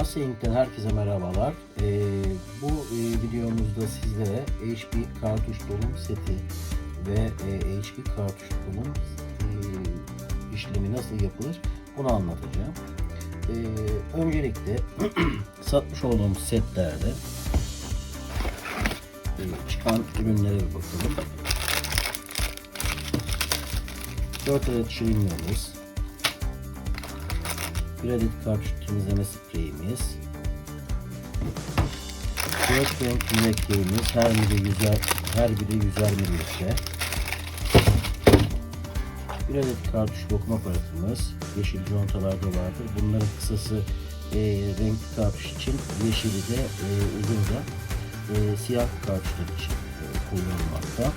Asyaink'ten herkese merhabalar. Ee, bu e, videomuzda sizlere HP kartuş dolum seti ve e, HP kartuş dolum e, işlemi nasıl yapılır bunu anlatacağım. Ee, öncelikle satmış olduğum setlerde e, çıkan ürünlere bir bakalım. 4 adet şirinlerimiz, bir adet kartuş temizleme spreyimiz. 4 renk mürekkebimiz her biri yüzer, her biri yüzer mililitre. Bir adet kartuş dokuma aparatımız. Yeşil contalarda vardır. Bunların kısası e, renkli kartuş için, yeşili de e, uzun da e, siyah kartuşlar için e, kullanılmakta.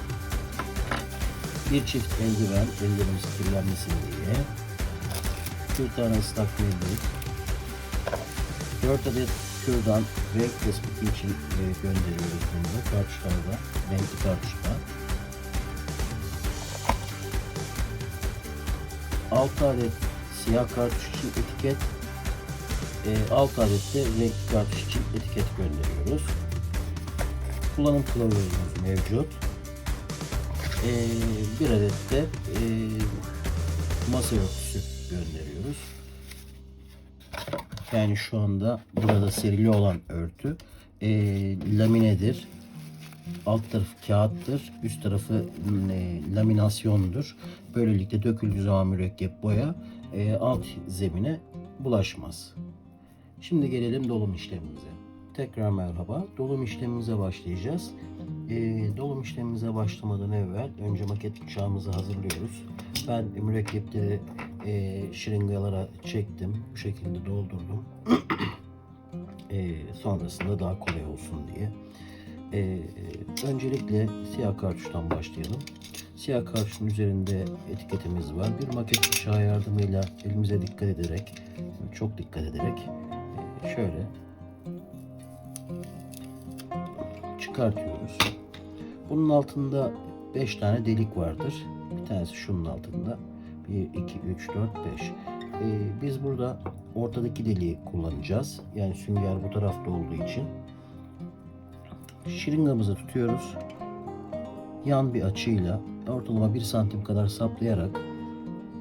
Bir çift eldiven, ellerimiz kirlenmesin diye bir tane ıslak mendil, 4 adet kürdan renk tespiti için e, gönderiyoruz bunu kartuşlarda, renkli kartuşlar. 6 adet siyah kartuş için etiket, e, 6 adet de renkli kartuş için etiket gönderiyoruz. Kullanım kılavuzumuz mevcut. E, bir adet de e, masa örtüsü gönderiyoruz. Yani şu anda burada serili olan örtü e, laminedir. Alt tarafı kağıttır. Üst tarafı e, laminasyondur. Böylelikle döküldüğü zaman mürekkep boya e, alt zemine bulaşmaz. Şimdi gelelim dolum işlemimize. Tekrar merhaba. Dolum işlemimize başlayacağız. E, dolum işlemimize başlamadan evvel önce maket bıçağımızı hazırlıyoruz. Ben mürekkepleri e, şırıngalara çektim. Bu şekilde doldurdum. e, sonrasında daha kolay olsun diye. E, öncelikle siyah kartuştan başlayalım. Siyah kartuşun üzerinde etiketimiz var. Bir maket bıçağı yardımıyla elimize dikkat ederek, çok dikkat ederek e, şöyle çıkartıyoruz. Bunun altında 5 tane delik vardır. Bir tanesi şunun altında. 1, 2, 3, 4, 5. Ee, biz burada ortadaki deliği kullanacağız. Yani sünger bu tarafta olduğu için. Şırıngamızı tutuyoruz. Yan bir açıyla ortalama 1 santim kadar saplayarak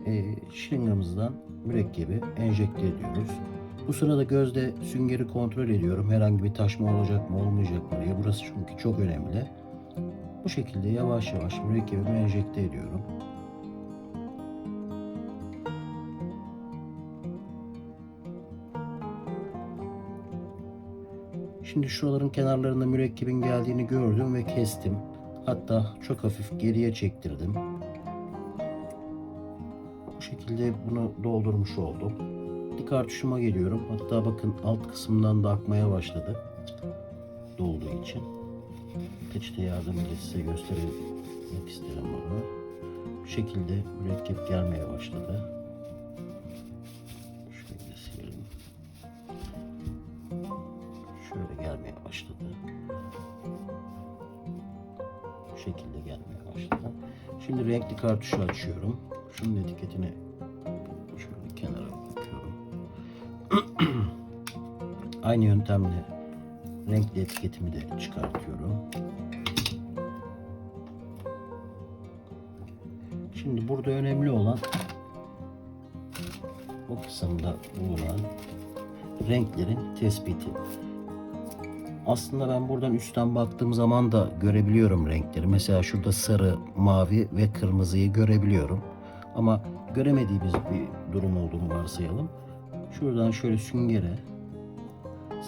e, şırıngamızdan mürekkebi enjekte ediyoruz. Bu sırada gözde süngeri kontrol ediyorum. Herhangi bir taşma olacak mı olmayacak mı diye. Burası çünkü çok önemli. Bu şekilde yavaş yavaş mürekkebimi enjekte ediyorum. Şimdi şuraların kenarlarında mürekkebin geldiğini gördüm ve kestim. Hatta çok hafif geriye çektirdim. Bu şekilde bunu doldurmuş oldum. Bir kartuşuma geliyorum. Hatta bakın alt kısımdan da akmaya başladı. Dolduğu için. Peçete yardımıyla size göstermek isterim bunu. Bu şekilde mürekkep gelmeye başladı. Şöyle silelim. Şöyle gelmeye başladı. Bu şekilde gelmeye başladı. Şimdi renkli kartuşu açıyorum. Şunun etiketini Aynı yöntemle renkli etiketimi de çıkartıyorum. Şimdi burada önemli olan bu kısımda bulunan renklerin tespiti. Aslında ben buradan üstten baktığım zaman da görebiliyorum renkleri. Mesela şurada sarı, mavi ve kırmızıyı görebiliyorum. Ama göremediğimiz bir durum olduğunu varsayalım. Şuradan şöyle süngere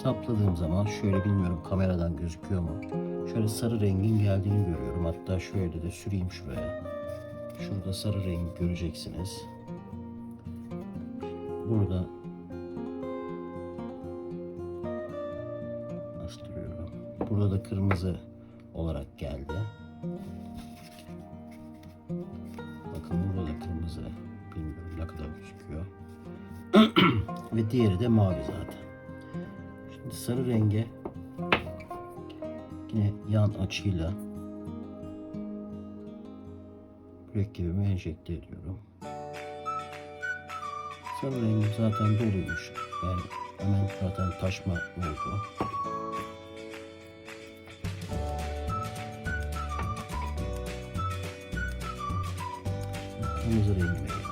sapladığım zaman şöyle bilmiyorum kameradan gözüküyor mu? Şöyle sarı rengin geldiğini görüyorum. Hatta şöyle de süreyim şuraya. Şurada sarı rengi göreceksiniz. Burada bastırıyorum. Burada da kırmızı olarak geldi. Bakın burada da kırmızı. Bilmiyorum ne kadar gözüküyor. Ve diğeri de mavi zaten. Sarı renge yine yan açıyla mürekkebimi enjekte ediyorum. Sarı rengim zaten doluymuş. Yani hemen zaten taşma oldu. Kırmızı rengime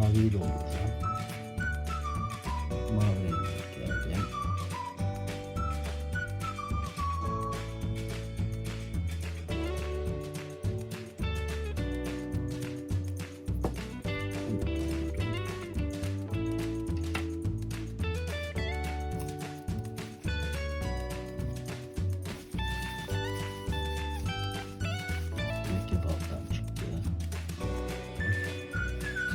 olarak maviyi dolduracağım. Mavi renk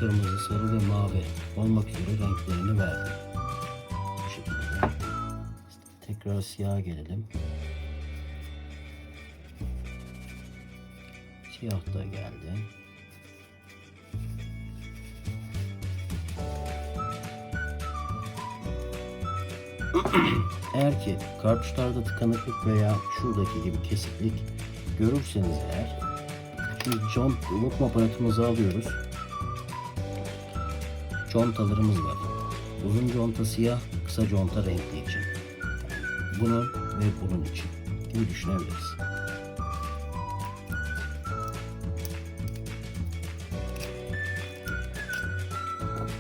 Kırmızı, sarı ve mavi olmak üzere renklerini verdi. Bu şekilde. Tekrar siyaha gelelim. Siyah da geldi. Eğer ki kartuşlarda tıkanıklık veya şuradaki gibi kesiklik görürseniz eğer şimdi jant lokma aparatımızı alıyoruz. Contalarımız var. Uzun conta siyah, kısa conta renkli için. Bunun ve bunun için gibi düşünebiliriz.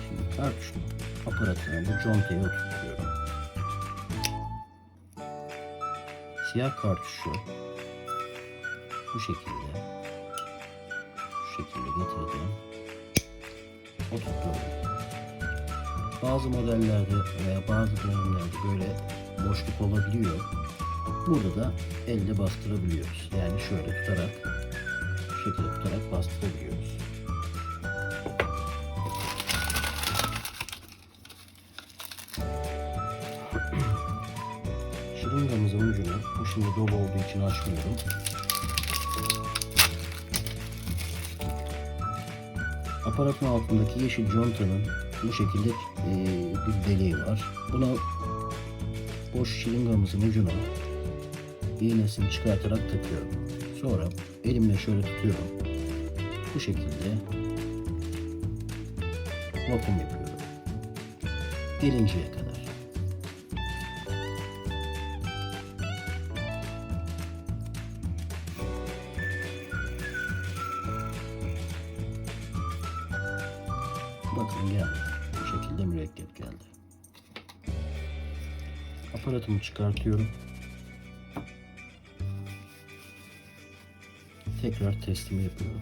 Şimdi kartuş bu contayı oturtuyorum. Siyah kartuşu bu şekilde şekilde getirdim. Oturtuyorum. Bazı modellerde veya bazı dönemlerde böyle boşluk olabiliyor. Burada da elle bastırabiliyoruz. Yani şöyle tutarak şu şekilde tutarak bastırabiliyoruz. Şırıngamızın ucunu bu şimdi dolu olduğu için açmıyorum. Aparatın altındaki yeşil contanın bu şekilde e, bir deliği var. Buna boş şırıngamızın ucuna iğnesini çıkartarak takıyorum. Sonra elimle şöyle tutuyorum. Bu şekilde vakum yapıyorum. Gelinceye kadar. Bakın geldi. Bu şekilde mürekkep geldi. Aparatımı çıkartıyorum. Tekrar testimi yapıyorum.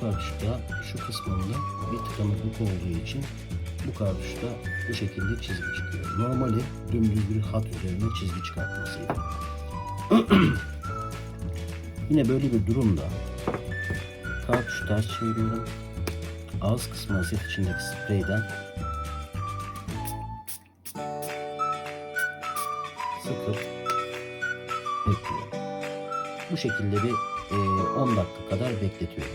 Kartuşta şu kısmında bir tıkanıklık olduğu için bu kartuşta bu şekilde çizgi çıkıyor. Normali dümdüz bir hat üzerine çizgi çıkartmasıydı. Yine böyle bir durumda kartuşu ters çeviriyorum. Ağız kısmına set içindeki spreyden sıkıp bekliyorum. Bu şekilde bir e, 10 dakika kadar bekletiyorum.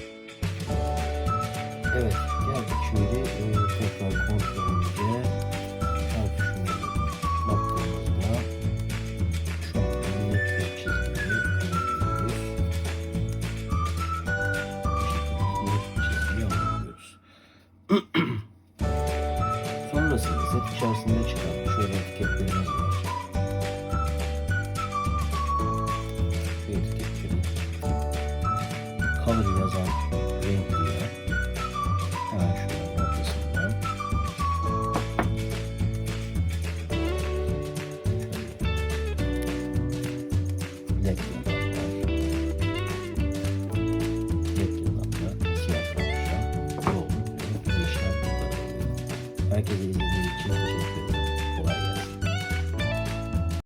Evet geldik şimdi e, tekrar kontrolümüze kartuşumuza baktığımızda şu an net bir çizgiyi şekilde net bir çizgiyi alabiliyoruz. Sonrasında set içerisinde